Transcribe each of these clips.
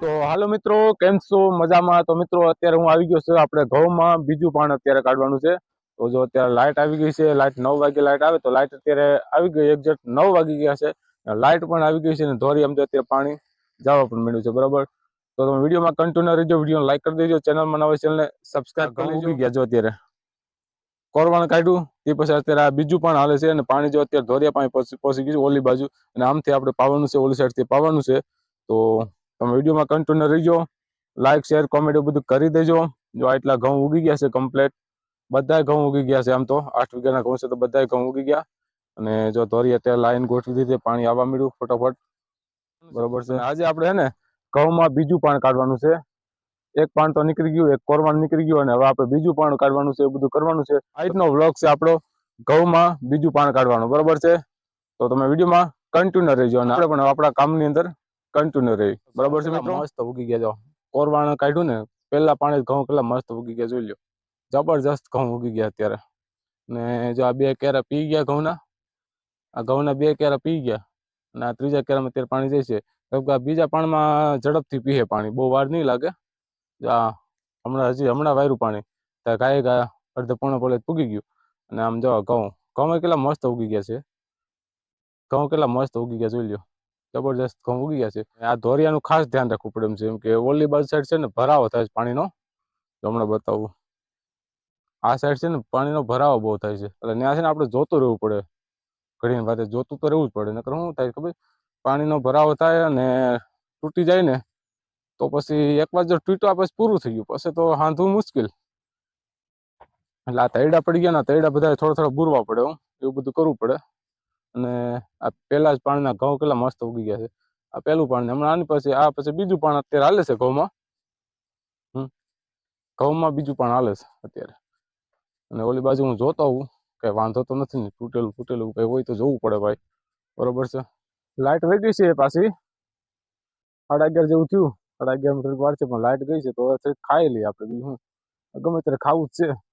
તો હાલો મિત્રો કેમ છો? મજામાં? તો મિત્રો અત્યારે હું આવી ગયો છું આપણે ઘઉંમાં. બીજું પાણ અત્યારે કાઢવાનું છે. તો જો અત્યારે લાઇટ આવી ગઈ છે લાઇટ નવ વાગે લાઇટ આવે તો લાઇટ અત્યારે આવી ગઈ એક્ઝેક્ટ નવ વાગી ગયા છે. લાઇટ પણ આવી ગઈ છે અને ધોરી આમ તો અત્યારે પાણી જવા પણ મળ્યું છે બરાબર? તો તમે વિડીયોમાં કન્ટિન્યુ રહેજો વીડિયો લાઈક કરી દેજો ચેનલમાં નવા ચેનલને સબસ્ક્રાઇબ કરી લેજો. ગયા જો અત્યારે. કોરવાણ કાઢ્યું તે પછી અત્યારે આ બીજું પણ હાલે છે અને પાણી જો અત્યારે ધોરિયા પાણી પહોંચી ગયું છે ઓલી બાજુ. અને આમથી આપણે પાવાનું છે ઓલી સાઈડથી પાવાનું છે. તો તમે વિડીયોમાં કન્ટિન્યુ રહીજો. લાઇક શેર કોમેન્ટ બધું કરી દેજો. જો આટલા ઘઉં ઉગી ગયા છે કમ્પ્લેટ બધા ઘઉં ઉગી ગયા છે આમ તો. આઠ વીઘાના ઘઉં છે તો બધા ઘઉં ઉગી ગયા. અને જો ધોરી અત્યારે લાઈન ગોઠવી દીધી, પાણી આવવા મળ્યું ફટાફટ. બરોબર છે. આજે આપણે હે ને ઘઉંમાં બીજું પાણ કાઢવાનું છે. એક પાણ તો નીકળી ગયું, એક કોરવાણ નીકળી ગયું અને હવે આપણે બીજું પાણ કાઢવાનું છે, એ બધું કરવાનું છે. આ રીતનો વ્લોગ છે આપણો. ઘઉંમાં બીજું પાણ કાઢવાનું, બરોબર છે? તો તમે વિડીયોમાં કન્ટિન્યુ રહેજો. અને આપણે પણ આપણા કામની અંદર કન્ટિન્યુ રહી. બરાબર છે મિત્રો? મસ્ત ઉગી ગયા જો. કોરવાણ કાઢ્યું ને પેલા પાણી ઘઉં કેટલા મસ્ત ઉગી ગયા જોઈ લો. જબરજસ્ત ઘઉં ઉગી ગયા અત્યારે. ને જો આ બે કેરા પી ગયા ઘઉંના આ ઘઉંના બે કેરા પી ગયા અને આ ત્રીજા કેરામાં અત્યારે પાણી જાય છે. કે આ બીજા પાણીમાં ઝડપથી પીએ પાણી બહુ વાર નહીં લાગે. આ હમણાં હજી હમણાં વાયરું પાણી ત્યાં ગાય ગયા અડધે પોણે પોલે પૂગી ગયું. અને આમ જો ઘઉં ઘઉં કેટલા મસ્ત ઉગી ગયા છે. ઘઉં કેટલા મસ્ત ઉગી ગયા જોઈ લ્યો જબરજસ્ત ઘઉં ઉગી ગયા છે. આ ધોરિયાનું ખાસ ધ્યાન રાખવું પડે એમ છે. કે ઓલી બાજુ સાઈડ છે ને, ભરાવો થાય છે પાણીનો. હમણાં બતાવું. આ સાઈડ છે ને, પાણીનો ભરાવો બહુ થાય છે. એટલે ત્યાં છે ને, આપણે જોતું રહેવું પડે. ઘડીને વાતે જોતું તો રહેવું જ પડે. નકર શું થાય ખબર? પાણીનો ભરાવો થાય અને તૂટી જાય ને, તો પછી એક વાર જો તૂટ્યો પછી પૂરું થઈ ગયું. પછી તો હાંધવું મુશ્કેલ. એટલે આ તૈડા પડી ગયા ને તૈડા બધા થોડા થોડા બુરવા પડે એવું બધું કરવું પડે. અને આ પેલા જ પાણીના ઘઉં કેટલા મસ્ત ઉગી ગયા છે. આ પેલું પાણી, હમણાં આની પછી, આ પછી બીજું પાણી અત્યારે હાલે છે ઘઉંમાં? હમ. ઘઉંમાં બીજું પાણી હાલે છે અત્યારે. અને ઓલી બાજુ હું જોતો હોઉં, કઈ વાંધો તો નથી ને, તૂટેલું ફૂટેલું કઈ હોય તો જોવું પડે ભાઈ. બરોબર છે? લાઇટ વહી ગઈ છે પાછી. સાડા અગિયાર જેવું થયું. સાડા અગિયાર થોડીક વાર છે, પણ લાઇટ ગઈ છે તો ખાઈ લઈએ આપણે બીજું ગમે ત્યારે ખાવું જ છે.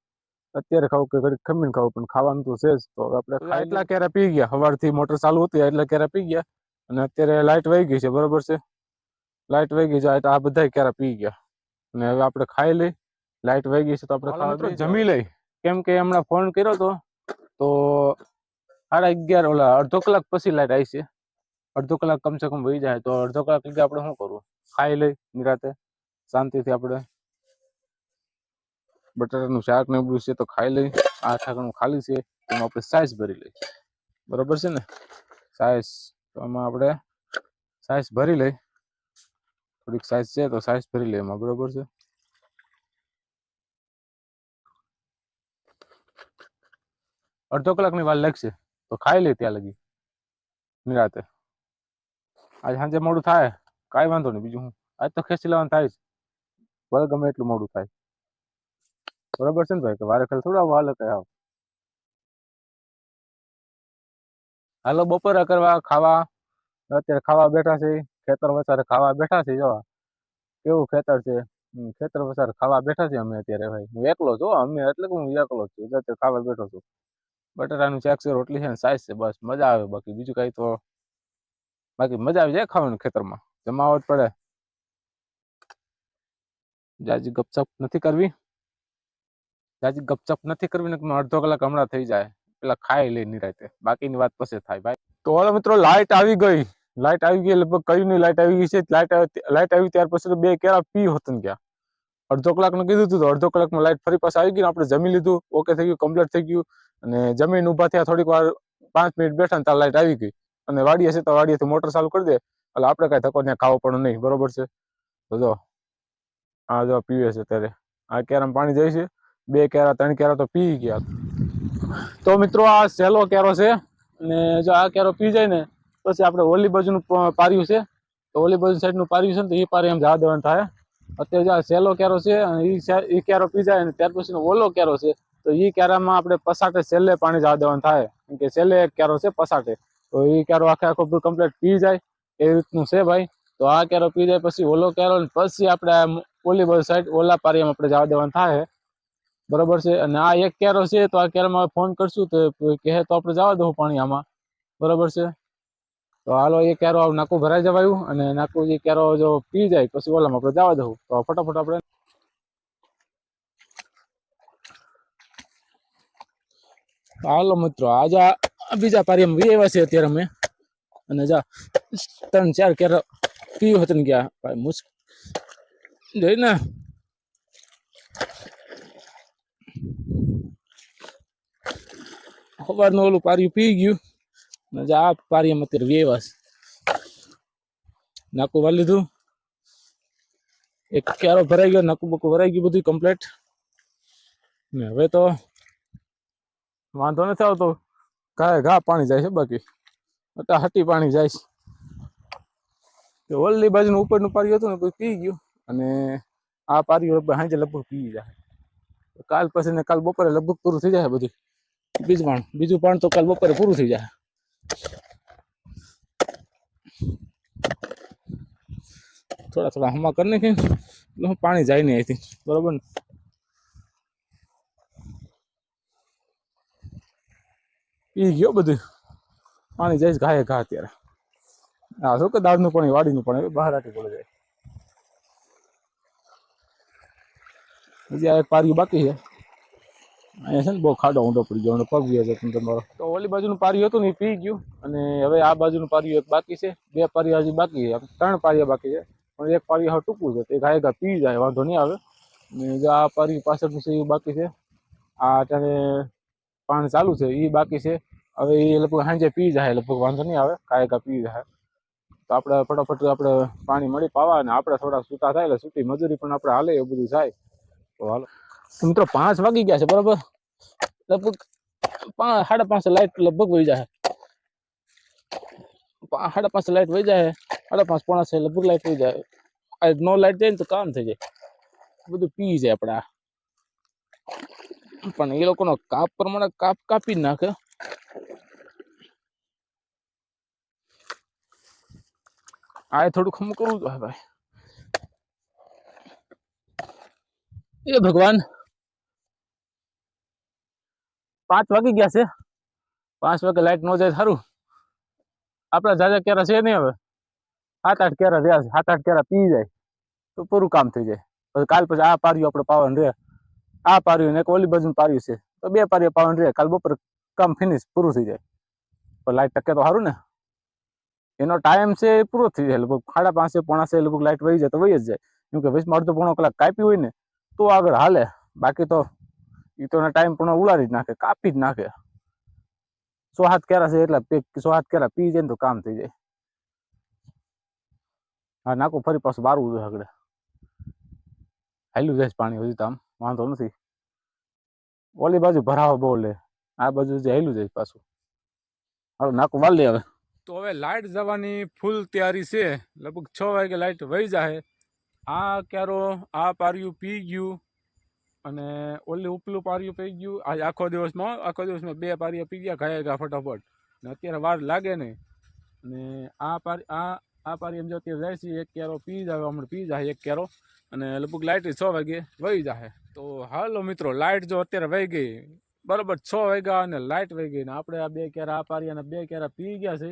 અત્યારે ખાવું કે ઘડીક ખમીને ખાવું પણ ખાવાનું તો છે જ. તો હવે આપણે ખાઈ એટલા કેરા પી ગયા? સવારથી મોટર ચાલુ હતી એટલા કેરા પી ગયા? અને અત્યારે લાઇટ વહી ગઈ છે બરોબર છે? લાઇટ વહી ગઈ છે એટલે આ બધા કેરા પી ગયા? અને હવે આપણે ખાઈ લઈ. લાઇટ વહી ગઈ છે તો આપણે ખાવા બેસી જમી લઈ. કેમ કે હમણાં ફોન કર્યો તો તો સાડા અગિયાર ઓલા અડધો કલાક પછી લાઇટ આવી છે. અડધો કલાક કમસે કમ વહી જાય તો અડધો કલાક લગી આપણે શું કરવું? ખાઈ લઈ નિરાતે. શાંતિથી આપણે બટાટાનું શાક ને બધું છે તો ખાઈ લઈ. આ ઠાકણું ખાલી છે, એમાં આપણે સાઈઝ ભરી લઈ બરોબર છે ને? સાઈઝ તો એમાં આપણે સાઈઝ ભરી લઈ થોડીક સાઈઝ છે તો સાઈઝ ભરી લઈ એમાં, બરોબર છે? અડધો કલાકની વાર લાગશે, તો ખાઈ લઈ ત્યાં લગી. નિરાતે આજ સાંજે મોડું થાય, કાંઈ વાંધો નહીં, બીજું હું. આજ તો ખેંચી લેવાનું થાય જ. ભલે ગમે એટલું મોડું થાય. બરોબર છે ને ભાઈ? કે વારે ખાલી થોડા હાલે કે આવ. હાલો, બપોરે કરવા ખાવા. અત્યારે ખાવા બેઠા છે, ખેતર વસારે ખાવા બેઠા છે, જો. કેવું ખેતર છે? ખેતર વસારે ખાવા બેઠા છે અમે અત્યારે ભાઈ. હું એકલો છું અમે એટલે કે હું એકલો છું. અત્યારે ખાવા બેઠો છું. બટાટાનું છે, રોટલી છે ને સાઈઝ છે, બસ. મજા આવે. બાકી બીજું કઈ તો બાકી મજા આવી જાય ખાવાનું ખેતરમાં. જમાવટ પડે. જાજી ગપચપ નથી કરવી? જાજી ગપચપ નથી કરવી ને અડધો કલાક હમણાં થઈ જાય. પેલા ખાઈ લઈ નિરાતે બાકીની વાત પછી થાય. ભાઈ તો હવે મિત્રો લાઇટ આવી ગઈ. લાઇટ આવી ગઈ લગભગ કયું નહીં, લાઈટ આવી ગઈ છે. લાઇટ લાઈટ આવી ત્યાર પછી બે કેરા પી હોતન ગયા અડધો કલાકનું કીધું હતું તો અડધો કલાકમાં લાઈટ ફરી પાછા આવી ગઈ આપણે જમી લીધું. ઓકે થઈ ગયું, કમ્પ્લીટ થઈ ગયું. અને જમીન ઊભા થયા થોડીક વાર, પાંચ મિનિટ બેઠા ને ત્યાં લાઇટ આવી ગઈ. અને વાડીએ છે તો વાડીએથી મોટર ચાલુ કરી દે. એટલે આપણે કાંઈ થકો ત્યાં ખાવો પણ નહીં. બરોબર છે? તો જો, આ જો પીવે છે ત્યારે આ કેરામાં પાણી જાય છે. બે કેરા, ત્રણ કેરા તો પી ગયા. તો મિત્રો આ સહેલો કેરો છે અને જો આ કેરો પી જાય ને, પછી આપણે ઓલી બાજુનું પ- પાર્યું છે. તો ઓલી બાજુ સાઈડનું પાર્યું છે ને, તો એ પારી એમ જવા દેવાનું થાય. અત્યારે જો આ સહેલો કેરો છે અને એ કેરો પી જાય ને, ત્યાર પછીનો ઓલો કેરો છે, તો એ કેરામાં આપણે પસાટે છેલ્લે પાણી જવા દેવાનું થાય. કેમ કે છેલ્લે એક કેરો છે પસાટે. તો એ કેરો આખે આખો કમ્પ્લીટ પી જાય. એ રીતનું છે ભાઈ. તો આ કેરો પી જાય, પછી ઓલો કેરો ને, પછી આપણે આ ઓલી બાજુ સાઈડ ઓલા પારીમાં આપણે જવા દેવાનું થાય. બરોબર છે? અને આ એક કેરો છે, તો આ કેરમાં ફોન કરશું તો કહે, તો આપણે જવા દઉં પાણી આમાં. બરોબર છે? તો હાલો, એ કેરો નાકું ભરાઈ જવાયું અને નાકું જે કેરો જો પી જાય, પછી ઓલામાં આપણે જવા દઉં. તો ફટાફટ આપણે હાલો મિત્રો આજે બીજા પારીમાં વી આવ્યા છે અત્યારે અમે. અને જા, ત્રણ ચાર કેરો પીવું હતું ગયા. ભાઈ મુશ્ક જોઈ ને. સવારનું ઓલું પાર્યું પી ગયું. ને આ પારીમાં અત્યારે વેવાસ નાકું વાળી લીધું. એક ક્યારો ભરાઈ ગયો, નાકું બકું ભરાઈ ગયું બધું કમ્પ્લેટ ને હવે તો વાંધો નથી આવતો. ઘાએ ઘા પાણી જાય છે બાકી. અટા હટી પાણી જાય છે. તો ઓલી બાજુનું ઉપરનું પાર્યું હતું ને, બધું પી ગયું. અને આ પાર્યું લગભગ સાંજે લગભગ પી જાય. કાલ પછી ને કાલ બપોરે લગભગ પૂરું થઈ જાય બધું. બીજું પણ બીજું પણ તો કાલ બપોરે પૂરું થઈ જાય. થોડા થોડા હમા કરી ને એટલે પાણી જાય નહીં અહીંથી. બરોબર ને? પી ગયો બધું. પાણી જાય ઘાય ઘા અત્યારે. હા શું કે દાળનું પાણી, વાડીનું પાણી બહાર આટી પડે જાય. હજી આ પાર્યું બાકી છે. અહીંયા છે ને બહુ ખાડો ઊંડો પડી ગયો અને પગ વ્યા છે તમારો. તો ઓલી બાજુનું પાર્યું હતું ને પી ગયું. અને હવે આ બાજુનું પાર્યું એક બાકી છે. બે પારિયા હજી બાકી છે. ત્રણ પારિયા બાકી છે. પણ એક પારિયું હવે ટૂંકું છે. તે ગાય ગા પી જાય, વાંધો નહીં આવે. ને જો આ પારી પાછળનું છે એ બાકી છે. આ અત્યારે પાણી ચાલુ છે એ બાકી છે. હવે એ લગભગ સાંજે પી જાય, લગભગ વાંધો નહીં આવે. ગાય ગા પી જાય. તો આપણે ફટાફટ આપણે પાણી મળી પાવા અને આપણે થોડા સૂતા થાય એટલે સૂતી મજૂરી પણ આપણે હાલે એવું બધું થાય. તો હાલો. મિત્રો પાંચ વાગી ગયા છે, બરાબર? લગભગ સાડા પાંચ લાઈટ લગભગ વહી જાય સાડા પાંચ લાઈટ વહી જાય સાડા પાંચ પોણા છે લગભગ લાઈટ વહી જાય નો લાઈટ જાય ને તો કામ થઈ જાય. બધું પી જાય આપડા પણ એ લોકોનો કાપ પ્રમાણે કાપ કાપી નાખે. આ થોડું ખમ કરવું જોઈએ ભાઈ. એ ભગવાન પાંચ વાગી ગયા છે. પાંચ વાગે લાઈટ ન જાય સારું. આપડા જાજા કેરા છે નહીં હવે? સાત આઠ કેરા રહ્યા છે. સાત આઠ કેરા પી જાય. તો પૂરું કામ થઈ જાય. પછી કાલ પછી આ પાર્યું આપણે પાવાનું રહે. આ પાર્યું ને એક ઓલી બાજુ પાર્યું છે. તો બે પાર્યું પાવાનું રહે. કાલ બપોર કામ ફિનિશ પૂરું થઈ જાય. પણ લાઈટ ટકે તો સારું ને. એનો ટાઈમ છે એ પૂરો થઈ જાય. લગભગ સાડા પાંચે, પોણા છે લગભગ લાઈટ વહી જાય તો વહી જ જાય. કેમ કે વીસમાં અડધો પોણો કલાક કાપી હોય ને, તો આગળ હાલે. બાકી તો એ તો ટાઈમ પણ ઉલાડી જ નાખે, કાપી જ નાખે. સો હાથ કેરા છે એટલે પેક સો હાથ કેરા પી જાય ને તો કામ થઈ જાય. હા, નાખું, ફરી પાછું બારવું જોઈએ આગળ. હાલ્યું જાય છે પાણી હજી તો આમ, વાંધો નથી. ઓલી બાજુ ભરાવા બહુ લે, આ બાજુ જે હાલ્યું જાય છે પાછું. હવે નાખું વાળ લે હવે. તો હવે લાઇટ જવાની ફૂલ તૈયારી છે, લગભગ છ વાગે લાઇટ વહી જાય આ ક્યારો, આ પાર્યું પી ગયું. અને ઓલી ઉપલું પારિયું પી ગયું. આજ આખો દિવસમાં આખો દિવસમાં બે પારિયા પી ગયા ગયા ગયા ફટાફટ. ને અત્યારે વાર લાગે નહીં. અને આ પારી, આ આ પારી એમ જો અત્યારે જાય છે, એક કેરો પી જાય હમણાં પી જાય એક કેરો. અને લગભગ લાઇટ છ વાગે વહી જાય તો હાલો મિત્રો લાઇટ જો અત્યારે વહી ગઈ. બરાબર છ વાગ્યા અને લાઇટ વહી ગઈ ને આપણે આ બે કેરા, આ પારી અને બે કેરા પી ગયા છે.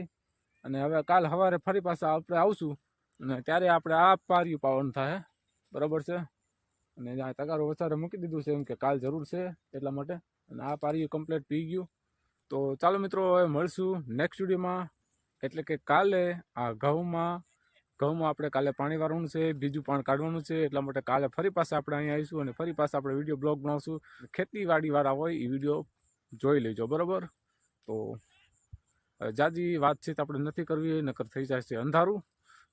અને હવે કાલ સવારે ફરી પાછા આપણે આવશું. અને ત્યારે આપણે આ પાર્યું પાવાનું થાય. બરાબર છે? અને આ તગારો વધારે મૂકી દીધું છે, એમ કે કાલ જરૂર છે એટલા માટે. અને આ પારી કમ્પ્લીટ પી ગયું. તો ચાલો મિત્રો, હવે મળશું નેક્સ્ટ વિડીયોમાં. એટલે કે કાલે આ ઘઉંમાં ઘઉંમાં આપણે કાલે પાણી વાળવાનું છે, બીજું પાણી કાઢવાનું છે, એટલા માટે કાલે ફરી પાછા આપણે અહીંયા આવીશું અને ફરી પાછા આપણે વીડિયો બ્લોગ બનાવશું. ખેતીવાડીવાળા હોય એ વીડિયો જોઈ લેજો, બરાબર? તો જાજી વાતચીત આપણે નથી કરવી, નકર થઈ જાય છે અંધારું.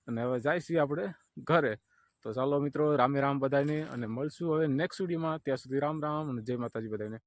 અને હવે જાય છીએ આપણે ઘરે. તો ચાલો મિત્રો રામે રામ બધાને અને મળશું હવે નેક્સ્ટ વિડીયોમાં ત્યાં સુધી રામ રામ અને જય માતાજી બધાને